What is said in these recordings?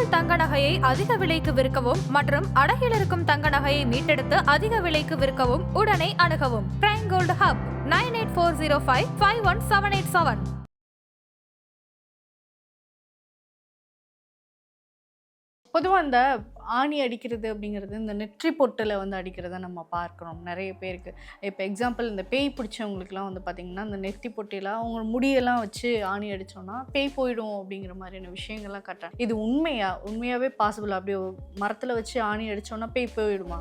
உங்கள் தங்க நகையை அதிக விலைக்கு விற்கவும் மற்றும் அடகில் இருக்கும் தங்க நகையை மீட்டெடுத்து அதிக விலைக்கு விற்கவும் உடனே அணுகவும். Prime gold hub nine eight four zero five five one seven eight seven பொதுவாக இந்த ஆணி அடிக்கிறது அப்படிங்கிறது இந்த நெற்றி பொட்டில் வந்து அடிக்கிறத நம்ம பார்க்குறோம். நிறைய பேருக்கு. இப்போ எக்ஸாம்பிள் இந்த பேய் பிடிச்சவங்களுக்குலாம் வந்து பார்த்திங்கன்னா இந்த நெத்தி பொட்டியில் அவங்க முடியெல்லாம் வச்சு ஆணி அடித்தோன்னா பேய் போயிடும் அப்படிங்கிற மாதிரியான விஷயங்கள்லாம் கட்டுறாங்க. இது உண்மையா? உண்மையாகவே பாசிபிள் அப்படியே மரத்தில் வச்சு ஆணி அடித்தோன்னா பேய் போயிடுமா?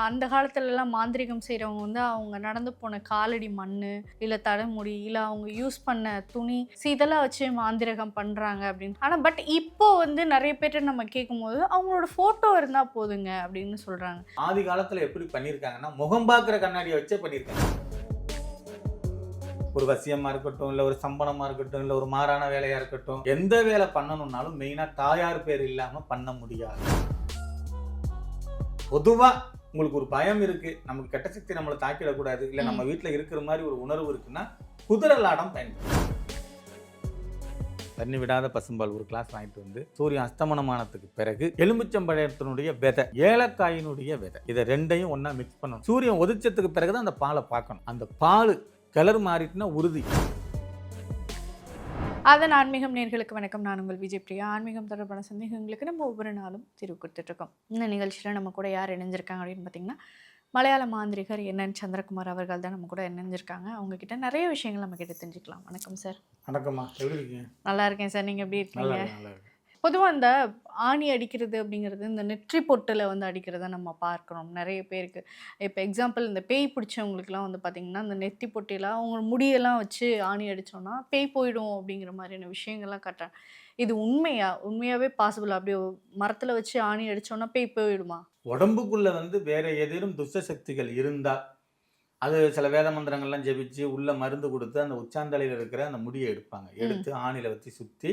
அந்த காலத்துலலாம் மாந்திரிகம் செய்கிறவங்க வந்து அவங்க நடந்து போன காலடி மண் இல்லை தலைமுடி இல்லை அவங்க யூஸ் பண்ண துணி இதெல்லாம் வச்சு மாந்திரகம் பண்ணுறாங்க அப்படின்னு. ஆனால் பட் இப்போ வந்து நிறைய பேர்ட்ட நம்ம கேட்கும்போது அவங்களோட ஃபோட்டோ இருந்தால் போதுங்க அப்படின்னு சொல்கிறாங்க ஆதி காலத்துல எப்படி பண்ணியிருக்காங்கன்னா முகம் பார்க்குற கண்ணாடியை வச்சே பண்ணியிருக்காங்க ஒரு வசியமாக இருக்கட்டும் இல்லை ஒரு சம்பளமாக இருக்கட்டும் இல்லை ஒரு மாறான வேலையாக இருக்கட்டும் எந்த வேலை பண்ணணும்னாலும் மெயினாக தாயார் பேர் இல்லாமல் பண்ண முடியாது. பொதுவாக உங்களுக்கு ஒரு பயம் இருக்கு நமக்கு கெட்ட சக்தி நம்மளை தாக்கிடக்கூடாது இல்ல நம்ம வீட்ல இருக்கிற மாதிரி ஒரு உணர்வு இருக்குன்னா குதிரை லாடம் பயன்படுத்தும் தண்ணி விடாத பசும்பால் ஒரு கிளாஸ் வாங்கிட்டு வந்து சூரியன் அஸ்தமனமானதுக்கு பிறகு எலுமிச்சம்பழத்தினுடைய விதை ஏலக்காயினுடைய விதை இதை ரெண்டையும் ஒண்ணா மிக்ஸ் பண்ணணும். சூரியன் ஒதிச்சதுக்கு பிறகு தான் அந்த பாலை பார்க்கணும். அந்த பால் கலர் மாறிட்டுனா உறுதி. அதன் ஆன்மீகம் நேர்களுக்கு வணக்கம். நான் உங்கள் விஜய் பிரியா. ஆன்மீகம் தொடர்பான சந்தேகங்களுக்கு நம்ம ஒவ்வொரு நாளும் தீர்வு கொடுத்துட்ருக்கோம். இந்த நிகழ்ச்சியில் நம்ம கூட யார் இணைஞ்சிருக்காங்க அப்படின்னு பார்த்தீங்கன்னா மலையாள மாந்திரிகர் என்என் சந்திரகுமார் அவர்கள் தான் நம்ம கூட இணைஞ்சிருக்காங்க. அவங்க கிட்ட நிறைய விஷயங்கள் நம்ம கிட்ட தெரிஞ்சுக்கலாம். வணக்கம் சார். வணக்கம்மா. எப்படி இருக்கீங்க? நல்லா இருக்கேன் சார். நீங்கள் எப்படி இருக்கீங்க. பொதுவாக இந்த ஆணி அடிக்கிறது அப்படிங்கிறது இந்த நெற்றி பொட்டில் வந்து அடிக்கிறத நம்ம பார்க்குறோம். நிறைய பேருக்கு. இப்போ எக்ஸாம்பிள் இந்த பேய் பிடிச்சவங்களுக்குலாம் வந்து பார்த்திங்கன்னா இந்த நெத்தி பொட்டியில் அவங்க முடியெல்லாம் வச்சு ஆணி அடித்தோன்னா பேய் போயிடும் அப்படிங்கிற மாதிரியான விஷயங்கள்லாம் கட்டுறாங்க. இது உண்மையா? உண்மையாகவே பாசிபிள் அப்படியே மரத்தில் வச்சு ஆணி அடித்தோன்னா பேய் போயிடுமா? உடம்புக்குள்ள வந்து வேற ஏதேனும் துஷ்ட சக்திகள் இருந்தா அது சில வேத மந்திரங்கள்லாம் ஜெபிச்சு உள்ள மருந்து கொடுத்து அந்த உச்சாந்தலையில் இருக்கிற அந்த முடியை எடுப்பாங்க. எடுத்து ஆணில வச்சு சுத்தி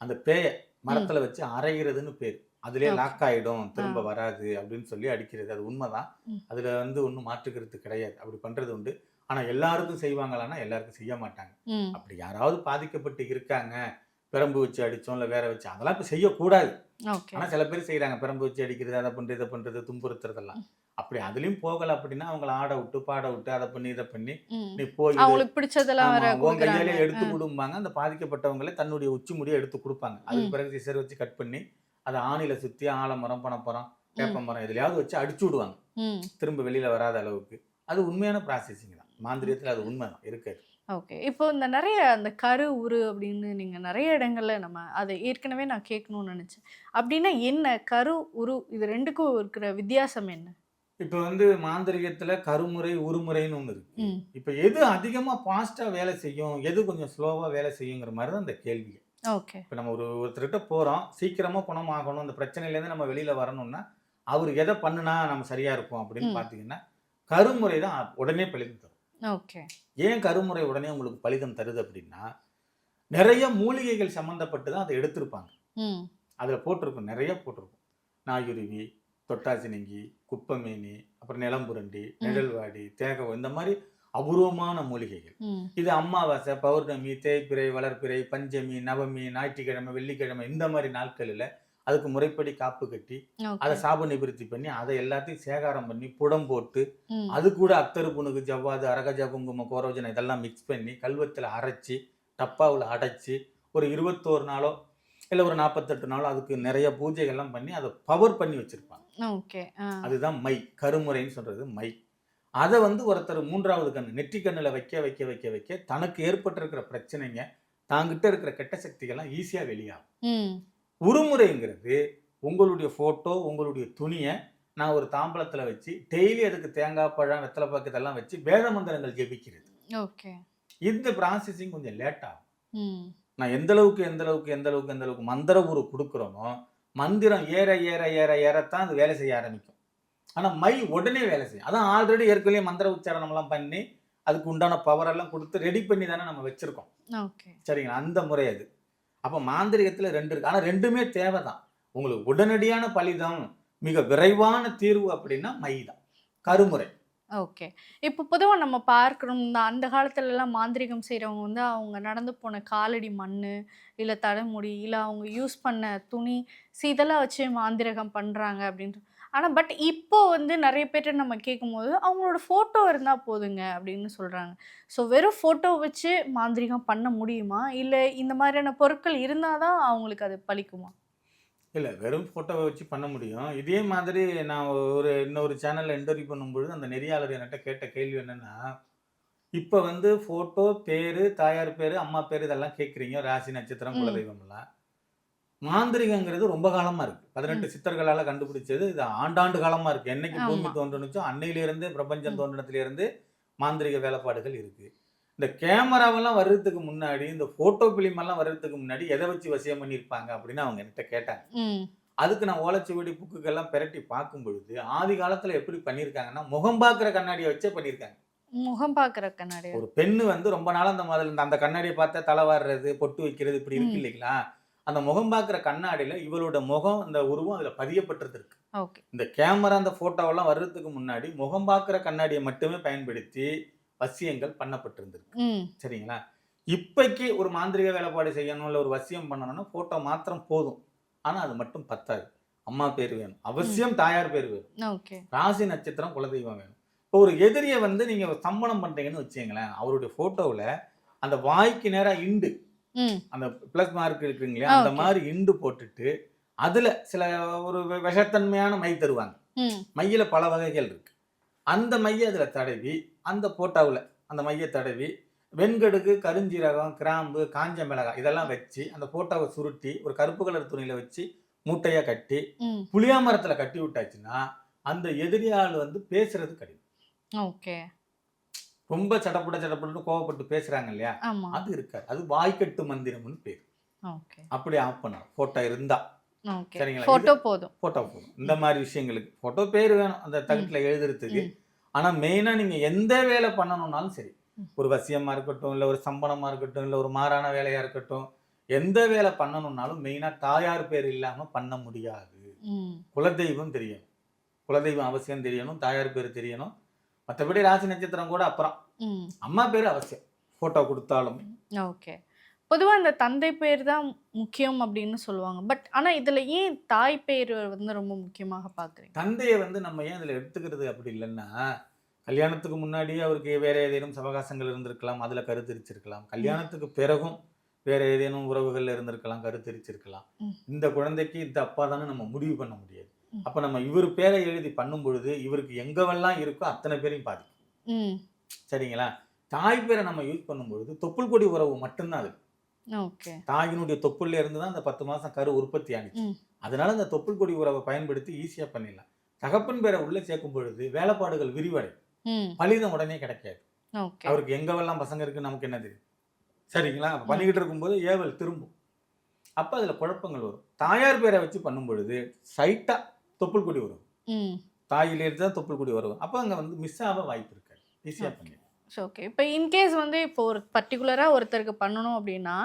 அந்த பேயை மரத்துல வச்சு அரைகிறதுன்னு பேர். அதுலயே. லாக் ஆயிடும் திரும்ப வராது அப்படின்னு சொல்லி அடிக்கிறது. அது உண்மைதான். அதுல வந்து ஒன்றும் மாற்றுக்கிறது கிடையாது. அப்படி பண்றது உண்டு. ஆனா எல்லாருக்கும் செய்வாங்களான்னா எல்லாருக்கும் செய்ய மாட்டாங்க. அப்படி யாராவது பாதிக்கப்பட்டு இருக்காங்க பிரம்பு வச்சு அடிச்சோம் இல்ல வேற வச்சு அதெல்லாம் இப்ப செய்யக்கூடாது. ஆனா சில பேர் செய்றாங்க. பிரம்பு வச்சு அடிக்கிறது அதை பண்றது இதை பண்றது துன்புறுத்துறதெல்லாம். அப்படி அதுலயும் போகல அப்படின்னா அவங்கள ஆட விட்டு பாட விட்டு அதை பண்ணி இதை பண்ணி நீ போய் அவங்களுக்கு பிடிச்சதெல்லாம் உன் கையாலே எடுத்து கொடுப்பாங்க அந்த பாதிக்கப்பட்டவங்களே தன்னுடைய உச்சி முடியை எடுத்து கொடுப்பாங்க. அதுக்கு. பிறகு சிசர் வச்சு கட் பண்ணி அதை ஆணில சுத்தி ஆலமரம் பனைமரம் வேப்பமரம் எதுலயாவது வச்சு அடிச்சு விடுவாங்க. திரும்ப வெளியில வராத அளவுக்கு. அது உண்மையான ப்ராசஸிங் தான். மாந்திரியத்துல அது உண்மை தான். இருக்காது ஓகே. இப்போ இந்த நிறைய அந்த கரு உரு அப்படின்னு நீங்கள் நிறைய இடங்கள்ல நம்ம அதை ஏற்கனவே நான் கேட்கணும்னு நினச்சேன். அப்படின்னா என்ன? கரு உரு இது ரெண்டுக்கும் இருக்கிற வித்தியாசம் என்ன? இப்ப வந்து மாந்திரிகத்துல கருமுறை உருமுறைன்னு ஒண்ணு இருக்கு. இப்ப எது அதிகமா ஃபாஸ்டா வேலை செய்யும்? எது கொஞ்சம் ஸ்லோவா வேலை செய்யுங்கிற மாதிரி தான் இந்த கேள்வி ஓகே. இப்போ நம்ம ஒரு ஒருத்தர்கிட்ட போகிறோம் சீக்கிரமாக குணமாகணும் இந்த பிரச்சனையிலேருந்து நம்ம வெளியில் வரணும்னா அவர் எதை பண்ணுனா நம்ம சரியாக இருப்போம் அப்படின்னு. பார்த்தீங்கன்னா கருமுறை தான் உடனே பலிதம் தரும். ஓகே. ஏன் கருமுறை உடனே உங்களுக்கு பலிதம் தருது அப்படின்னா நிறைய மூலிகைகள் சம்மந்தப்பட்டு தான் அதை எடுத்திருப்பாங்க. அதில் போட்டிருக்கும். நிறைய போட்டிருக்கும். நாயுருவி தொட்டாசினங்கி குப்பமேனி அப்புறம் நிலம்புரண்டி நிழல்வாடி தேகவ இந்த மாதிரி அபூர்வமான மூலிகைகள். இது அமாவாசை பௌர்ணமி தேய்பிறை வளர்பிறை பஞ்சமி நவமி ஞாயிற்றுக்கிழமை வெள்ளிக்கிழமை இந்த மாதிரி நாட்களில் அதுக்கு முறைப்படி காப்பு கட்டி அதை சாப நிவர்த்தி பண்ணி அதை எல்லாத்தையும் சேகாரம் பண்ணி புடம் போட்டு அது கூட அத்தரு புணுகு ஜவ்வாது அரகஜா குங்குமம் கோரோஜனை இதெல்லாம் மிக்ஸ் பண்ணி கல்வத்தில் அரைச்சி டப்பாவில் அடைச்சி ஒரு இருபத்தோரு நாளோ இல்லை ஒரு நாற்பத்தெட்டு நாளோ அதுக்கு நிறைய பூஜைகள்லாம் பண்ணி அதை பவர் பண்ணி வச்சுருப்பாங்க. ஓகே அதுதான் மை கருமுறைன்னு சொல்றது மை. அதை வந்து ஒருத்தர் மூன்றாவது கண்ணு நெற்றி கண்ணில் வைக்க வைக்க வைக்க வைக்க தனக்கு ஏற்பட்டிருக்கிற பிரச்சனைங்க தாங்கிட்ட இருக்கிற கெட்ட சக்திகள்லாம் ஈஸியாக வெளியாகும். உருமுறைங்கிறது உங்களுடைய ஃபோட்டோ உங்களுடைய துணியை நான் ஒரு தாம்பலத்தில் வச்சு டெய்லி அதுக்கு தேங்காய் பழம் வெத்தலை பாக்கு இதெல்லாம் வச்சு வேத மந்திரங்கள் ஜெபிக்கிறது. ஓகே. இந்த ப்ராசஸிங் கொஞ்சம் லேட் ஆகும் நான் எந்த அளவுக்கு எந்த அளவுக்கு எந்த அளவுக்கு எந்த அளவுக்கு மந்திர உரு கொடுக்குறோமோ மந்திரம் ஏற ஏற ஏற ஏறத்தான் அது வேலை செய்ய ஆரம்பிக்கும். ஆனால் மை உடனே வேலை செய்யும். அதான் ஆல்ரெடி ஏற்கனவே மந்திர உச்சாரணம்லாம் பண்ணி அதுக்கு உண்டான பவர் எல்லாம் கொடுத்து ரெடி பண்ணி தானே நம்ம வச்சிருக்கோம். சரிங்களா? அந்த முறை அது. அப்போ மாந்திரிகத்தில் ரெண்டு இருக்கு. ஆனால் ரெண்டுமே தேவை தான் உங்களுக்கு உடனடியான பலிதம் மிக விரைவான தீர்வு அப்படின்னா மை தான் கருமுறை. ஓகே. இப்போ பொதுவாக நம்ம பார்க்குறோம் இந்த அந்த காலத்துலலாம் மாந்திரிகம் செய்கிறவங்க வந்து அவங்க நடந்து போன காலடி மண் இல்லை தலைமுடி இல்லை அவங்க யூஸ் பண்ண துணி சி இதெல்லாம் வச்சு மாந்திரகம் பண்ணுறாங்க அப்படின்ட்டு. ஆனால் பட் இப்போ வந்து நிறைய பேர்ட்ட நம்ம கேட்கும்போது அவங்களோட ஃபோட்டோ இருந்தால் போதுங்க அப்படின்னு சொல்கிறாங்க ஸோ வெறும் ஃபோட்டோ வச்சு மாந்திரிகம் பண்ண முடியுமா? இல்லை இந்த மாதிரியான பொருட்கள் இருந்தால் தான் அவங்களுக்கு அது பழிக்குமா? இல்லை வெறும் ஃபோட்டோவை வச்சு பண்ண முடியும் இதே மாதிரி நான் ஒரு இன்னொரு சேனலில் இன்டர்வியூ பண்ணும்பொழுது அந்த நெறியாளர் என்கிட்ட கேட்ட கேள்வி என்னென்னா இப்போ வந்து ஃபோட்டோ பேர் தாயார் பேர் அம்மா பேர் இதெல்லாம் கேட்குறீங்க ராசி நட்சத்திரம். குலதெய்வம்லாம் மாந்திரிகங்கிறது ரொம்ப காலமாக இருக்குது பதினெட்டு சித்தர்களால் கண்டுபிடிச்சது இது ஆண்டாண்டு காலமாக இருக்குது என்னைக்கு பூமி ஆமா. தோன்றுனுச்சோ அன்னையிலேருந்து பிரபஞ்சம். தோன்றினத்துலேருந்து மாந்திரிக வேலைப்பாடுகள் இருக்குது இந்த கேமராவெல்லாம் வர்றதுக்கு முன்னாடி இந்த ஃபோட்டோ ஃபிலிம் எல்லாம் வர்றதுக்கு முன்னாடி எதை வச்சு வசியம் பண்ணியிருப்பாங்க அப்படின்னு அவங்க என்கிட்ட கேட்டாங்க. அதுக்கு நான் ஓலைச்சுவடி புக்குக்கெல்லாம் பிரட்டி பார்க்கும் பொழுது ஆதி காலத்துல எப்படி பண்ணியிருக்காங்கன்னா முகம் பார்க்குற கண்ணாடியை வச்சே பண்ணியிருக்காங்க. முகம் பார்க்குற கண்ணாடி ஒரு பெண்ணு வந்து ரொம்ப நாள் அந்த முதல்ல அந்த கண்ணாடியை பார்த்தா தலை வாடுறது பொட்டு வைக்கிறது இப்படி இருக்கு. இல்லைங்களா? அந்த முகம் பார்க்குற கண்ணாடியில இவளோட முகம் இந்த உருவம் அதுல பதியப்பட்டிருக்கு. இந்த கேமரா அந்த போட்டோவெல்லாம் வர்றதுக்கு முன்னாடி முகம் பார்க்குற கண்ணாடியை மட்டுமே பயன்படுத்தி வசியங்கள் பண்ணப்பட்டிருந்திருக்கு. சரிங்களா? இப்பைக்கு ஒரு மாந்திரிக வேலைப்பாடு செய்யணும் இல்லை ஒரு வசியம் பண்ணணும்னா போட்டோ மாத்திரம் போதும். ஆனா அது மட்டும் பத்தாது. அம்மா பேர் வேணும். அவசியம் தாயார் பேர் வேணும். ராசி நட்சத்திரம் குலதெய்வம் வேணும். இப்போ ஒரு எதிரியை வந்து நீங்க சம்பளம் பண்றீங்கன்னு வச்சுங்களேன் அவருடைய போட்டோவில் அந்த வாய்க்கு நேரா இண்டு அந்த பிளஸ் மார்க் இருக்குங்களா அந்த. மாதிரி இண்டு போட்டுட்டு அதுல சில ஒரு விஷத்தன்மையான மை தருவாங்க. மையில பல வகைகள் இருக்கு. அந்த மையை அதுல தடவி அந்த போட்டோவில் அந்த மையை தடவி வெண்கடுகு கருஞ்சீரகம் கிராம்பு காஞ்ச மிளகாய் இதெல்லாம் வச்சு அந்த போட்டோவை சுருட்டி ஒரு கருப்பு கலர் துணியில வச்சு மூட்டையா கட்டி புளியா மரத்துல கட்டி விட்டாச்சுன்னா அந்த எதிரியாள் வந்து பேசுறது கடினம். ஓகே. ரொம்ப சடப்பட சடப்பட்டு கோவப்பட்டு பேசுறாங்க இல்லையா? அது இருக்காது. அது வாய்க்கட்டு மந்திரம்னு பேர். அப்படி ஆஃப் பண்ணலாம் போட்டோ இருந்தா. சரிங்களா? ஃபோட்டோ போதும். போட்டோ போதும். இந்த மாதிரி விஷயங்களுக்கு. போட்டோ பேர் வேணும். அந்த தகட்டில் எழுதுறதுக்கு. ம். ஆனா மெயினா நீங்க எந்த வேலை பண்ணணும்னாலும் சரி. ஒரு வசியமா இருக்கட்டும் இல்ல ஒரு சம்பளமா இருக்கட்டும் இல்ல ஒரு மாறான வேலையா இருக்கட்டும் எந்த வேலை பண்ணணும்னாலும் மெயினா தாயார் பேர் இல்லாம பண்ண முடியாது. குலதெய்வம் தெரியணும் குலதெய்வம் அவசியம் தெரியணும். தாயார் பேர் தெரியணும். மற்றபடி ராசி நட்சத்திரம் கூட அப்புறம். அம்மா பேர் அவசியம். போட்டோ கொடுத்தாலும். ஓகே. பொதுவாக இந்த தந்தை பேர் தான் முக்கியம் அப்படின்னு சொல்லுவாங்க. பட் ஆனால் இதில் ஏன் தாய் பேர் வந்து ரொம்ப முக்கியமாக பார்க்குறீங்க தந்தையை வந்து நம்ம ஏன் இதுல எடுத்துக்கிறது அப்படி இல்லைன்னா கல்யாணத்துக்கு முன்னாடியே அவருக்கு வேற ஏதேனும் சவகாசங்கள் இருந்திருக்கலாம் அதுல கருத்தரிச்சிருக்கலாம். கல்யாணத்துக்கு பிறகும் வேற ஏதேனும் உறவுகள்ல இருந்திருக்கலாம் கருத்தரிச்சிருக்கலாம். இந்த குழந்தைக்கு இந்த அப்பா தானே நம்ம முடிவு பண்ண முடியாது. அப்ப நம்ம இவர் பேரை எழுதி பண்ணும் பொழுது இவருக்கு எங்கவெல்லாம் இருக்கோ அத்தனை பேரையும் பாதிக்கும். சரிங்களா? தாய் பேரை நம்ம யூஸ் பண்ணும்பொழுது தொப்புள் கொடி உறவு மட்டும்தான் அது தாயினுடைய தொப்புள்ல இருந்து தான் அந்த பத்து மாசம் கரு உற்பத்தி ஆனிச்சு. அதனால அந்த தொப்புள் கொடி உறவை பயன்படுத்தி ஈஸியா பண்ணிடலாம். தகப்பன் பேரை உள்ள சேர்க்கும் பொழுது வேலைப்பாடுகள் விரிவடை பலிதம் உடனே கிடைக்காது. அவருக்கு எங்கவெல்லாம் பசங்க இருக்கு நமக்கு என்ன தெரியும்? சரிங்களா? பண்ணிக்கிட்டு இருக்கும்போது ஏவல் திரும்பும். அப்ப அதுல குழப்பங்கள் வரும். தாயார் பேரை வச்சு பண்ணும் பொழுது சைட்டா தொப்புள் கொடி வரும். தாயிலிருந்து தான் தொப்புள் கொடி வரும். அப்ப அங்க வந்து மிஸ் ஆக வாய்ப்பு இருக்காது. ஈஸியா Okay. பண்ணி ஸோ ஓகே இப்போ இன்கேஸ் வந்து இப்போ ஒரு பர்டிகுலராக ஒருத்தருக்கு பண்ணணும் அப்படின்னா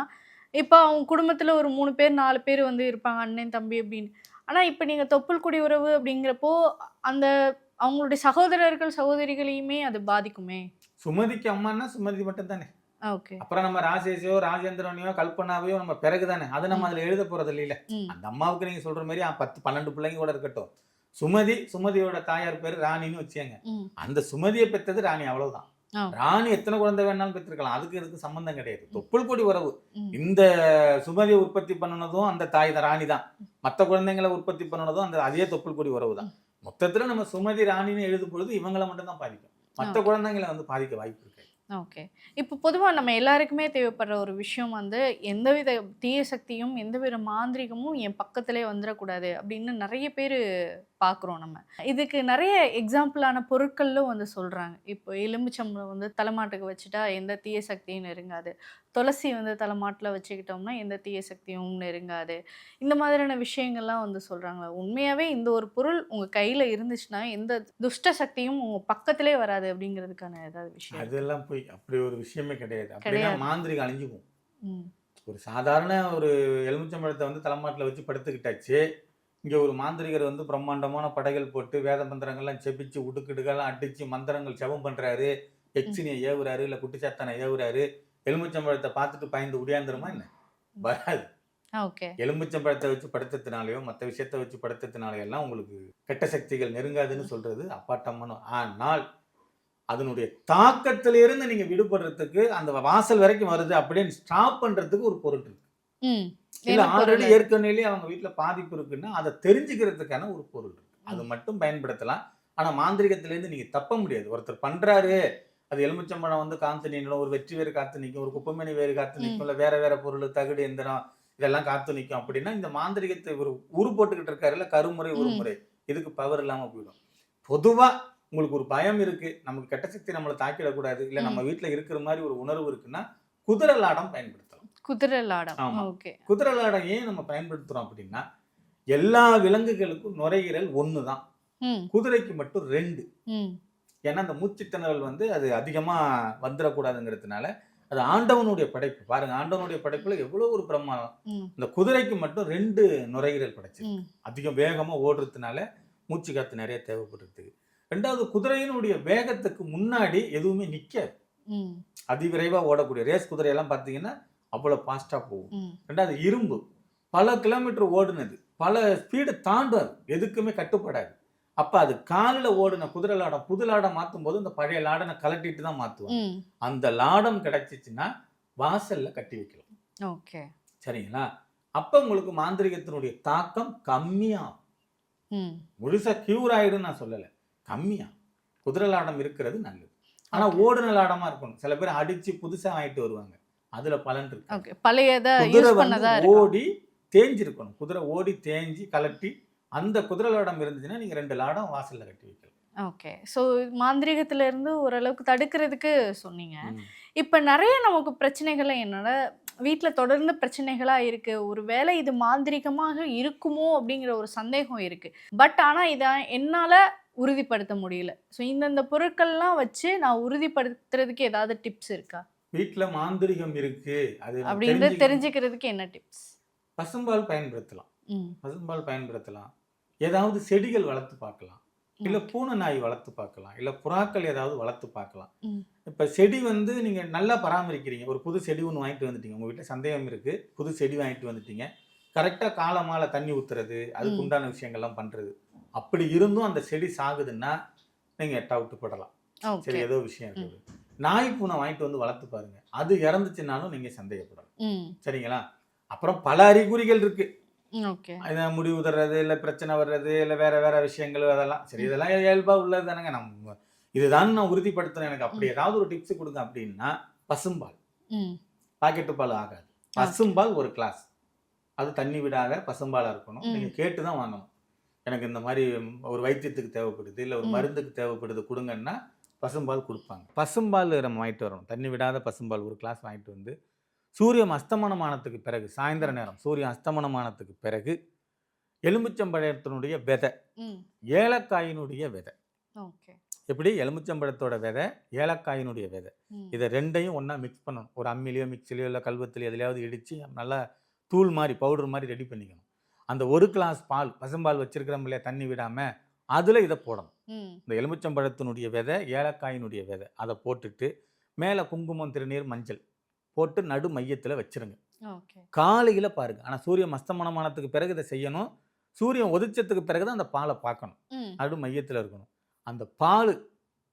இப்போ அவங்க குடும்பத்தில் ஒரு மூணு பேர் நாலு பேர் வந்து இருப்பாங்க அண்ணன் தம்பி அப்படின்னு. ஆனால் இப்போ நீங்கள் தொப்புள் குடி உறவு அப்படிங்கிறப்போ அந்த அவங்களுடைய சகோதரர்கள் சகோதரிகளையுமே அது பாதிக்குமே? சுமதிக்கு அம்மான்னா சுமதி மட்டும் தானே ஓகே அப்புறம் நம்ம ராஜேஷையோ ராஜேந்திரனையோ கல்பனாவையோ நம்ம பிறகு தானே அதை நம்ம அதுல எழுத போறது இல்லையில. அந்த அம்மாவுக்கு நீங்க சொல்ற மாதிரி பத்து பன்னெண்டு பிள்ளைங்க கூட இருக்கட்டும். சுமதி சுமதியோட தாயார் பேரு ராணின்னு வச்சேங்க அந்த சுமதியை பெற்றது ராணி அவ்வளவுதான். ஆ. ராணி எத்தனை குழந்தை வேணாலும் பெற்றிருக்கலாம். அதுக்கு இதுக்கு சம்பந்தம் கிடையாது. தொப்புள் கொடி உறவு. இந்த சுமதியை உற்பத்தி பண்ணனதும் அந்த தாய் தான் ராணி தான். மற்ற குழந்தைங்களை உற்பத்தி பண்ணனதும் அந்த அதே தொப்புள் கொடி உறவு தான். மொத்தத்துல நம்ம சுமதி ராணின்னு எழுதும் பொழுது இவங்களை மட்டும் தான் பாதிக்கும். மற்ற. குழந்தைங்களை வந்து பாதிக்க வாய்ப்பு இருக்கு. ஓகே. இப்போ பொதுவாக நம்ம எல்லாருக்குமே தேவைப்படுற ஒரு விஷயம் வந்து எந்தவித தீய சக்தியும் எந்தவித மாந்திரிகமும் என் பக்கத்திலே வந்துடக்கூடாது அப்படின்னு நிறைய பேர் பார்க்குறோம் நம்ம. இதுக்கு நிறைய எக்ஸாம்பிளான பொருட்களும் வந்து சொல்கிறாங்க இப்போ எலுமிச்சம்பளம் வந்து தலைமாட்டுக்கு வச்சுட்டா எந்த தீய சக்தியும் நெருங்காது. துளசி வந்து தலைமாட்டில் வச்சுக்கிட்டோம்னா எந்த தீய சக்தியும் நெருங்காது. இந்த மாதிரியான விஷயங்கள்லாம் வந்து சொல்கிறாங்க உண்மையாகவே இந்த ஒரு பொருள் உங்கள் கையில் இருந்துச்சுன்னா எந்த துஷ்ட சக்தியும் உங்கள் பக்கத்திலே வராது அப்படிங்கிறதுக்கான ஏதாவது விஷயம் அதெல்லாம் போய் அப்படி ஒரு விஷயமே கிடையாது. அப்படின்னா கிடையாது. மாந்திரிகம் அழிஞ்சு போகும் ம். ஒரு சாதாரண ஒரு எலுமிச்சம்பழத்தை வந்து தலைமாட்டில் வச்சு படுத்துக்கிட்டாச்சு. இங்க ஒரு மாந்திரிகர் வந்து பிரம்மாண்டமான படைகள் போட்டு வேத மந்திரங்கள்லாம் செபிச்சு உடுக்கிடுகள்லாம் அடிச்சு மந்திரங்கள் ஜெபம் பண்றாரு. எக்ஸினியை ஏவுறாரு இல்ல குட்டிச்சாத்தானை ஏவுறாரு. எலுமிச்சம்பழத்தை பார்த்துட்டு பயந்து உடையாந்துருமா என்ன? வராது. எலுமிச்சம்பழத்தை வச்சு படுத்தத்தினாலேயோ மற்ற விஷயத்தை வச்சு படுத்தத்தினாலேயோ எல்லாம் உங்களுக்கு கெட்ட சக்திகள் நெருங்காதுன்னு சொல்றது அப்பாட்டமான. ஆனால் அதனுடைய தாக்கத்திலிருந்து நீங்க விடுபடுறதுக்கு அந்த வாசல் வரைக்கும் வருது அப்படின்னு ஸ்டாப் பண்றதுக்கு ஒரு பொருள் இருக்கு. இல்ல ஆல்ரெடி? ஏற்கனவே அவங்க வீட்ல பாதிப்பு இருக்குன்னா அதை தெரிஞ்சுக்கிறதுக்கான ஒரு பொருள். இருக்கு அது மட்டும் பயன்படுத்தலாம். ஆனா மாந்திரிகத்துல இருந்து நீங்க தப்ப முடியாது. ஒருத்தர் பண்றாரு அது எலுமிச்சம்பழம் வந்து காத்து நின்னும் ஒரு வெற்றி வேறு காத்து நிற்கும் ஒரு குப்பமணி வேறு காத்து. நிற்கும் இல்ல வேற வேற பொருள் தகுடு எந்திரம் இதெல்லாம் காத்து நிற்கும் அப்படின்னா இந்த மாந்திரிகத்தை ஒரு உரு போட்டுக்கிட்டு இருக்காரு இல்ல கருமுறை ம். உருமுறை. இதுக்கு பவர் இல்லாம போயிடும். பொதுவா உங்களுக்கு ஒரு பயம் இருக்கு நமக்கு கெட்ட சக்தி நம்மளை தாக்கிடக்கூடாது இல்ல நம்ம வீட்ல இருக்கிற மாதிரி ஒரு உணர்வு இருக்குன்னா குதிரை லாடம் பயன்படுத்தலாம். குதிரை லாடம் ஆமா. ஓகே. குதிரை லாடம் ஏன் நம்ம பயன்படுத்துறோம் அப்படின்னா எல்லா விலங்குகளுக்கும் நுரையீரல் ஒன்று தான் குதிரைக்கு மட்டும் ரெண்டு. ஏன்னா அந்த மூச்சுத்திணறல் வந்து அது அதிகமா வந்துடக்கூடாதுங்கிறதுனால அது ஆண்டவனுடைய படைப்பு. பாருங்க ஆண்டவனுடைய படைப்புல எவ்வளவு ஒரு பிரமாதம். இந்த குதிரைக்கு மட்டும் ரெண்டு நுரையீரல் படைச்சு அதிகம் வேகமா ஓடுறதுனால மூச்சு காத்து நிறைய தேவைப்படுறதுக்கு ரெண்டாவது குதிரையினுடைய வேகத்துக்கு முன்னாடி எதுவுமே நிக்காது. அதிவிரைவா ஓடக்கூடிய ரேஸ் குதிரையெல்லாம் பார்த்தீங்கன்னா அவ்வளவு ஃபாஸ்டா போகும். ரெண்டாவது இரும்பு. பல கிலோமீட்டர் ஓடுனது. பல ஸ்பீடு தாண்டாது எதுக்குமே கட்டுப்படாது. அப்ப அது காலில் ஓடின குதிரை லாடம் புது லாடம் மாற்றும் போது இந்த பழைய லாடனை கலட்டிட்டு தான் மாத்துவாங்க. ம். அந்த லாடம் கிடைச்சிச்சுன்னா வாசல்ல கட்டி வைக்கலாம். ஓகே. சரிங்களா? அப்ப உங்களுக்கு மாந்திரிகத்தினுடைய தாக்கம் கம்மியாகும் ம். முழுசா கியூர் ஆயிடும் நான் சொல்லலை. கம்மியா. குதிரை லாடம் இருக்கிறது நல்லது. ஆனா Okay. ஓடுன லாடமா இருக்கணும். சில பேர் அடிச்சு புதுசா வாங்கிட்டு வருவாங்க. அதுல பலன் இருக்கு. ஓகே பழையதை யூஸ் பண்ணதா ஓடி தேஞ்சிருக்கணும். குதிரை ஓடி தேஞ்சி கலட்டி அந்த குதிரை லாடம் இருந்துச்சுன்னா நீங்க ரெண்டு லாடம் வாசல்ல கட்டி வைக்கலாம். ஓகே ஸோ மாந்திரிகத்துல இருந்து ஓரளவுக்கு தடுக்கிறதுக்கு சொன்னீங்க. இப்போ நிறைய நமக்கு பிரச்சனைகள் என்னன்னா வீட்டில் தொடர்ந்து பிரச்சனைகளாக இருக்கு. ஒரு வேளை இது மாந்திரிகமாக இருக்குமோ அப்படிங்கிற ஒரு சந்தேகம் இருக்கு. பட் ஆனால் இதை என்னால் உறுதிப்படுத்த முடியல. ஸோ இந்தந்த பொருட்கள்லாம் வச்சு நான் உறுதிப்படுத்துறதுக்கு ஏதாவது டிப்ஸ் இருக்கா? வீட்டுல மாந்திரிகம் இருக்கு. அது தெரிஞ்சுக்க- தெரிஞ்சுக்கிறதுக்கு என்ன டிப்ஸ் பசும்பால் பயன்படுத்தலாம். பசும்பால் பயன்படுத்தலாம். ஏதாவது செடிகள் வளர்த்து பார்க்கலாம். இல்ல பூனை நாய் வளர்த்து பார்க்கலாம். இல்ல புறாக்கள் ஏதாவது வளர்த்து பார்க்கலாம். இப்ப செடி வந்து நீங்க நல்லா பராமரிக்கிறீங்க. ஒரு புது செடி ஒன்று வாங்கிட்டு வந்துட்டீங்க. உங்க வீட்டுல சந்தேகம் இருக்கு. புது செடி வாங்கிட்டு வந்துட்டீங்க. கரெக்டா காலமால தண்ணி ஊத்துறது அதுக்கு. உண்டான விஷயங்கள்லாம் பண்றது. அப்படி இருந்தும் அந்த செடி சாகுதுன்னா நீங்க டவுட் படலாம். சரி ஏதோ விஷயம் இருக்குது. நாய் பூனை வாங்கிட்டு வந்து வளர்த்து பாருங்க. அது இறந்துச்சுன்னாலும் நீங்க சந்தேகப்படலாம். சரிங்களா? அப்புறம் பல அறிகுறிகள் இருக்கு. முடி உதறது இல்லை பிரச்சனை வர்றது இல்லை வேற வேற விஷயங்கள் அதெல்லாம். சரி இதெல்லாம் இயல்பா உள்ளது தானேங்க. நம்ம இதுதான் நான் உறுதிப்படுத்துறேன். எனக்கு அப்படி ஏதாவது ஒரு டிப்ஸ் கொடுங்க அப்படின்னா பசும்பால். பாக்கெட்டு பால் ஆகாது. பசும்பால் ஒரு கிளாஸ். அது தண்ணி விடாத பசும்பாலா இருக்கணும். ம். நீங்க கேட்டு தான் வாங்கணும். எனக்கு இந்த மாதிரி ஒரு வைத்தியத்துக்கு தேவைப்படுது இல்லை ஒரு. மருந்துக்கு தேவைப்படுது கொடுங்கன்னா பசும்பால் கொடுப்பாங்க. பசும்பால் நம்ம வாங்கிட்டு வரணும். தண்ணி விடாத பசும்பால் ஒரு கிளாஸ் வாங்கிட்டு வந்து சூரியன் அஸ்தமனமானத்துக்கு பிறகு சாயந்தர நேரம் சூரியன் அஸ்தமனமானத்துக்கு பிறகு எலுமிச்சம்பழத்தினுடைய விதை ஏலக்காயினுடைய விதை. ஓகே. எப்படி? எலுமிச்சம்பழத்தோட விதை ஏலக்காயினுடைய விதை. இதை ரெண்டையும் ஒன்றா மிக்ஸ் பண்ணணும். ஒரு அம்மிலையோ மிக்சிலையோ இல்லை கல்வத்திலையோ எதுலையாவது இடித்து நல்லா தூள் மாதிரி பவுடர் மாதிரி ரெடி பண்ணிக்கணும். அந்த ஒரு கிளாஸ் பால் பசும்பால் வச்சிருக்கிறோம் இல்லையா தண்ணி விடாமல் அதில் இதை போடணும். இந்த எலுமிச்சம்பழத்தினுடைய விதை ஏலக்காயினுடைய விதை அதை போட்டுட்டு மேலே குங்குமம் திருநீர் மஞ்சள் போட்டு நடு மையத்தில் வச்சிருங்க. காலையில் பாருங்க. ஆனால் சூரியன் அஸ்தமனமானத்துக்கு பிறகு இதை செய்யணும். சூரியன் உதிச்சதுக்கு பிறகு தான் அந்த பாலை பார்க்கணும். நடு மையத்தில் இருக்கணும். அந்த பால்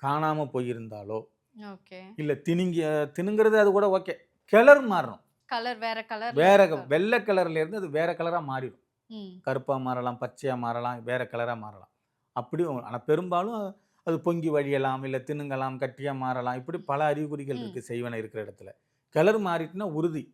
காணாமல் போயிருந்தாலோ இல்லை திணிங்க திணுங்கிறது அது கூட ஓகே. கிளர் மாறணும். கலர் வேற கலர் வேற வெள்ளை கலர்ல இருந்து அது வேற கலராக மாறிடும். ம். கருப்பாக மாறலாம் பச்சையாக மாறலாம் வேற கலராக மாறலாம். அப்படி ஆனால் பெரும்பாலும் அது பொங்கி வழியலாம் இல்லை திணுங்கலாம் கட்டியாக மாறலாம். இப்படி பல அறிகுறிகள். இருக்குது செய்வனை இருக்கிற இடத்துல. கிளர் மாறிட்டுனா உறுதி.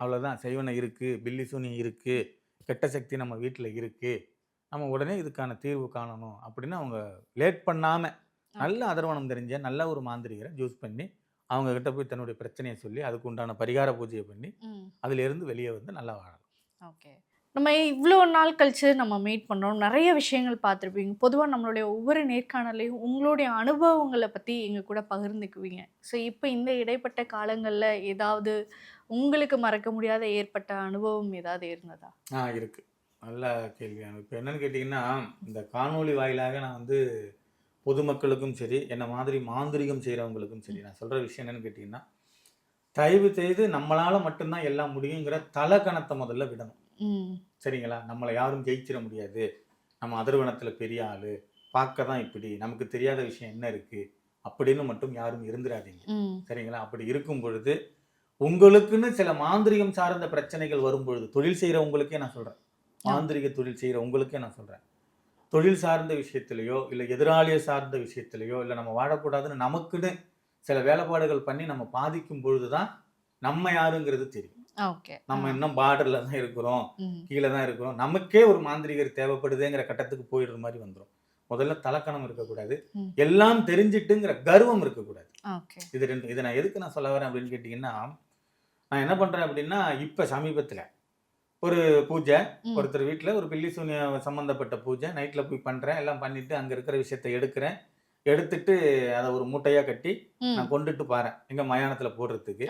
அவ்வளோதான் செய்வனை இருக்குது பில்லி சூனி இருக்குது கெட்ட சக்தி நம்ம வீட்டில் இருக்குது நம்ம உடனே இதுக்கான தீர்வு காணணும் அப்படின்னு அவங்க லேட் பண்ணாமல் நல்ல அதர்வனம் தெரிஞ்ச நல்ல ஒரு மாந்திரிகரை ஜூஸ் பண்ணி அவங்க கிட்ட போய் தன்னுடைய பிரச்சனையை சொல்லி அதுக்கு உண்டான பரிகார பூஜையை பண்ணி அதிலிருந்து வெளியே வந்து நல்லா வாழலாம். ஓகே. நம்ம இவ்வளோ நாள் கழிச்சு நம்ம மீட் பண்ணுறோம் நிறைய விஷயங்கள் பார்த்துருப்பீங்க. பொதுவாக நம்மளுடைய ஒவ்வொரு நேர்காணலையும் உங்களுடைய அனுபவங்களை பற்றி எங்கள் கூட பகிர்ந்துக்குவீங்க. ஸோ இப்போ இந்த இடைப்பட்ட காலங்களில் ஏதாவது உங்களுக்கு மறக்க முடியாத ஏற்பட்ட அனுபவம் ஏதாவது இருந்ததா? ஆ இருக்குது நல்ல கேள்வியான இப்போ என்னென்னு கேட்டிங்கன்னா இந்த காணொலி வாயிலாக நான் வந்து பொதுமக்களுக்கும் சரி என்னை மாதிரி மாந்திரிகம் செய்கிறவங்களுக்கும் சரி நான் சொல்கிற விஷயம் என்னென்னு கேட்டிங்கன்னா தயவு செய்து நம்மளால் மட்டும்தான் எல்லாம் முடியுங்கிற தலக்கணத்தை முதல்ல விடணும். சரிங்களா? நம்மளை யாரும் ஜெயிச்சிட முடியாது. நம்ம அதர்வனத்தில் பெரிய ஆள். பார்க்க தான் இப்படி. நமக்கு தெரியாத விஷயம் என்ன இருக்குது அப்படின்னு மட்டும் யாரும் இருந்துடாதீங்க சரிங்களா? அப்படி இருக்கும் பொழுது உங்களுக்குன்னு சில மாந்திரிகம் சார்ந்த பிரச்சனைகள் வரும் பொழுது தொழில் செய்கிறவங்களுக்கே நான் சொல்கிறேன் மாந்திரிக தொழில் செய்கிற உங்களுக்கே நான் சொல்கிறேன் தொழில் சார்ந்த விஷயத்திலையோ இல்லை எதிராளியை சார்ந்த விஷயத்திலையோ இல்லை நம்ம வாழக்கூடாதுன்னு நமக்குன்னு சில வேலைப்பாடுகள் பண்ணி நம்ம பாதிக்கும் பொழுது தான் நம்ம யாருங்கிறது தெரியும். நம்ம இன்னும் பார்டரில் தான் இருக்கிறோம் கீழே தான் இருக்கிறோம். நமக்கே ஒரு மாந்திரிகர் தேவைப்படுதுங்கிற கட்டத்துக்கு போயிடுற மாதிரி வந்துடும் முதல்ல தலக்கணம் இருக்கக்கூடாது. எல்லாம் தெரிஞ்சிட்டுங்கிற கர்வம் இருக்கக்கூடாது. இது ரெண்டு இதை நான் எதுக்கு நான் சொல்ல வரேன் அப்படின்னு கேட்டிங்கன்னா நான் என்ன பண்ணுறேன் அப்படின்னா இப்போ சமீபத்தில் ஒரு பூஜை. ஒருத்தர் வீட்டில் ஒரு பில்லி சூனிய சம்மந்தப்பட்ட பூஜை நைட்டில் போய் பண்ணுறேன் எல்லாம் பண்ணிவிட்டு அங்கே இருக்கிற விஷயத்தை எடுக்கிறேன். எடுத்துட்டு அதை ஒரு மூட்டையாக கட்டி நான் கொண்டுட்டு பாறேன். எங்கள் மயானத்தில் போடுறதுக்கு.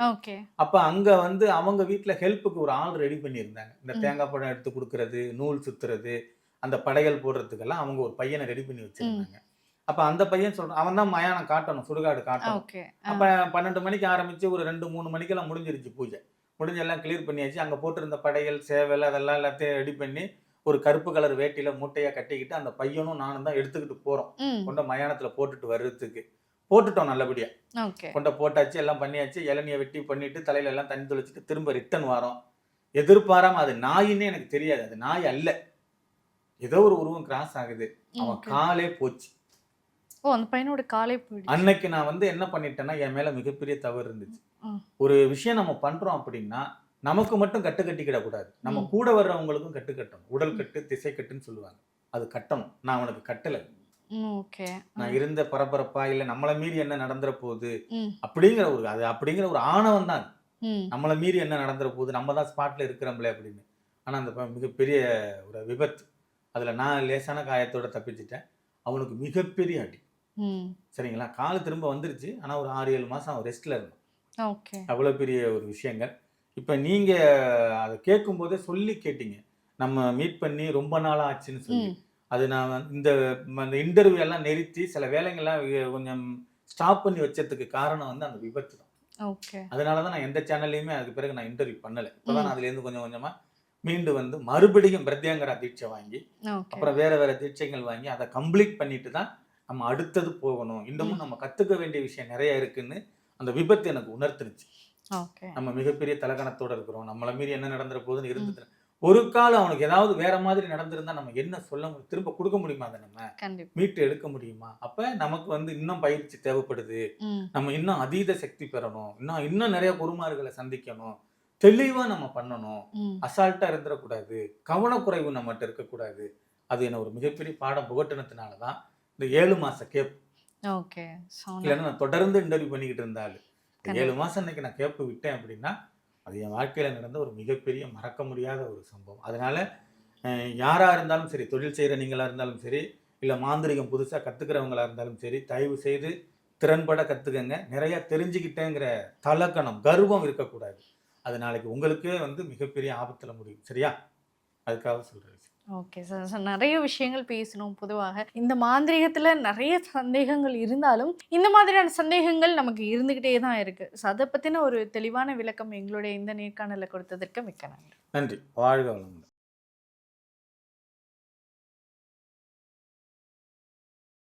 அப்போ அங்கே வந்து அவங்க வீட்டில் ஹெல்ப்புக்கு ஒரு ஆள் ரெடி பண்ணியிருந்தாங்க. இந்த. தேங்காய் பழம் எடுத்து கொடுக்கறது நூல் சுற்றுறது அந்த படையல் போடுறதுக்கெல்லாம் அவங்க ஒரு பையனை ரெடி பண்ணி வச்சிருந்தாங்க. அப்போ அந்த பையன் சொல்கிறான் அவன் தான் மயானம் காட்டணும் சுடுகாடு காட்டணும். அப்போ பன்னெண்டு மணிக்கு ஆரம்பிச்சு ஒரு ரெண்டு மூணு மணிக்கெல்லாம் முடிஞ்சிருச்சு பூஜை. முடிஞ்சு எல்லாம் கிளியர் பண்ணியாச்சு. அங்கே போட்டிருந்த படையல் சேவல் அதெல்லாம் எல்லாத்தையும் ரெடி பண்ணி ஒரு கருப்பு கலர் வேட்டியில மூட்டையாக கட்டிக்கிட்டு அந்த பையனும் நானும் தான் எடுத்துக்கிட்டு போகிறோம் ம். கொண்ட மயானத்தில் போட்டுட்டு வர்றதுக்கு. போட்டுட்டோம் நல்லபடியா. கொண்ட போட்டாச்சு எல்லாம் பண்ணியாச்சு. இளநியை வெட்டி பண்ணிட்டு தலையில எல்லாம் தண்ணி தொளிச்சிட்டு திரும்ப ரிட்டன் வரோம். எதிர்பாராம அது நாயின்னே எனக்கு தெரியாது. அது நாய் அல்ல. ஏதோ ஒரு உருவம் கிராஸ் ஆகுது. அவன் காலே போச்சு. ஓ அந்த பையனோட காலே போயிடுச்சு. அன்னைக்கு நான் வந்து என்ன பண்ணிட்டேன்னா என் மேல மிகப்பெரிய தவறு இருந்துச்சு. ஒரு விஷயம் நம்ம பண்றோம் அப்படின்னா நமக்கு மட்டும் கட்டு கட்டிக்கிட கூடாது நம்ம. கூட வர்றவங்களுக்கும் கட்டு கட்டணும் உடல் கட்டு திசை கட்டுன்னு சொல்லுவாங்க. அது கட்டணும். நான் அவனுக்கு கட்டல. நான் இருந்த பரபரப்பா இல்ல நம்மளை மீறி என்ன நடந்துற போகுது அப்படிங்கிற ஒரு அது அப்படிங்கிற ஒரு ஆணவம் தான் நம்மளை மீறி என்ன நடந்துற போகுது நம்ம தான் ஸ்பாட்ல இருக்கிறோம்ல அப்படின்னு. ஆனா அந்த மிகப்பெரிய ஒரு விபத்து. அதுல நான் லேசான காயத்தோட தப்பிச்சிட்டேன். அவனுக்கு மிகப்பெரிய அடி. சரிங்களா? கால் திரும்ப வந்துருச்சு. ஆனா ஒரு ஆறு ஏழு மாசம் அவன் ரெஸ்ட்ல இருந்தான். ஓகே. அவ்வளோ பெரிய ஒரு விஷயங்கள். இப்போ நீங்க அதை கேட்கும்போதே சொல்லி கேட்டீங்க. நம்ம மீட் பண்ணி ரொம்ப நாள் ஆச்சுன்னு சொல்லி. அது நான் வந்து இந்த இந்த இன்டர்வியூ எல்லாம் நிறுத்தி சில வேலைங்கள்லாம் கொஞ்சம் ஸ்டாப் பண்ணி வச்சதுக்கு காரணம் வந்து அந்த விபத்து தான். அதனால தான் நான் எந்த சேனல்லையுமே அதுக்கு பிறகு நான் இன்டர்வியூ பண்ணலை. இப்போ தான். நான் அதுலேருந்து கொஞ்சம் கொஞ்சமா மீண்டு வந்து மறுபடியும் பிரத்யங்கரா தீட்சை வாங்கி அப்புறம் வேற வேற தீட்சைகள் வாங்கி அதை கம்ப்ளீட் பண்ணிட்டு தான் நம்ம அடுத்தது போகணும். இன்னமும் நம்ம கத்துக்க வேண்டிய விஷயம் நிறைய இருக்குன்னு அந்த விபத்து எனக்கு உணர்த்துனுச்சு நம்ம மிகப்பெரிய தலகணத்தோட இருக்கிறோம். நம்மள மீறி என்ன நடந்துற போகுதுன்னு இருந்தது ஒரு காலம் அவனுக்கு ஏதாவது வேற மாதிரி நடந்திருந்தா நம்ம என்ன சொல்ல முடியும்? திரும்ப கொடுக்க முடியுமா அதை நம்ம? மீட்டு எடுக்க முடியுமா? அப்ப நமக்கு வந்து இன்னும் பயிற்சி தேவைப்படுது. நம்ம இன்னும் அதீத சக்தி பெறணும். இன்னும் இன்னும் நிறைய குருமார்களை சந்திக்கணும். தெளிவா நம்ம பண்ணணும். அசால்ட்டா இருந்துடக்கூடாது கவனக்குறைவு நம்மகிட்ட இருக்கக்கூடாது. அது என்ன ஒரு மிகப்பெரிய பாடம் புகட்டினதுனால தான் இந்த ஏழு மாச கேப். இல்லைன்னா நான் தொடர்ந்து இன்டர்வியூ பண்ணிக்கிட்டு இருந்தாலும். ஏழு மாதம் இன்னைக்கு நான் கேப்பு விட்டேன் அப்படின்னா அது என் வாழ்க்கையில் நடந்த ஒரு மிகப்பெரிய மறக்க முடியாத ஒரு சம்பவம். அதனால் யாராக இருந்தாலும் சரி தொழில் செய்கிற நீங்களாக இருந்தாலும் சரி இல்லை மாந்திரிகம் புதுசாக கற்றுக்கிறவங்களா இருந்தாலும் சரி தயவு செய்து திறன்பட கற்றுக்கங்க நிறைய தெரிஞ்சுக்கிட்டேங்கிற தலக்கணம் கர்வம் இருக்கக்கூடாது. அது நாளைக்கு உங்களுக்கே வந்து மிகப்பெரிய ஆபத்தில் முடியும். சரியா? அதுக்காக சொல்கிறேன் ஓகே சார் சார் நிறைய விஷயங்கள் பேசணும் பொதுவாக. இந்த மாந்திரிகத்தில் நிறைய சந்தேகங்கள் இருந்தாலும் இந்த மாதிரியான சந்தேகங்கள் நமக்கு இருந்துக்கிட்டே தான் இருக்குது ஸோ அதை பற்றின ஒரு தெளிவான விளக்கம் எங்களுடைய இந்த நேர்காணலில் கொடுத்ததற்கு மிக்க நன்றி. நன்றி. வாழ்க வளமுடன்.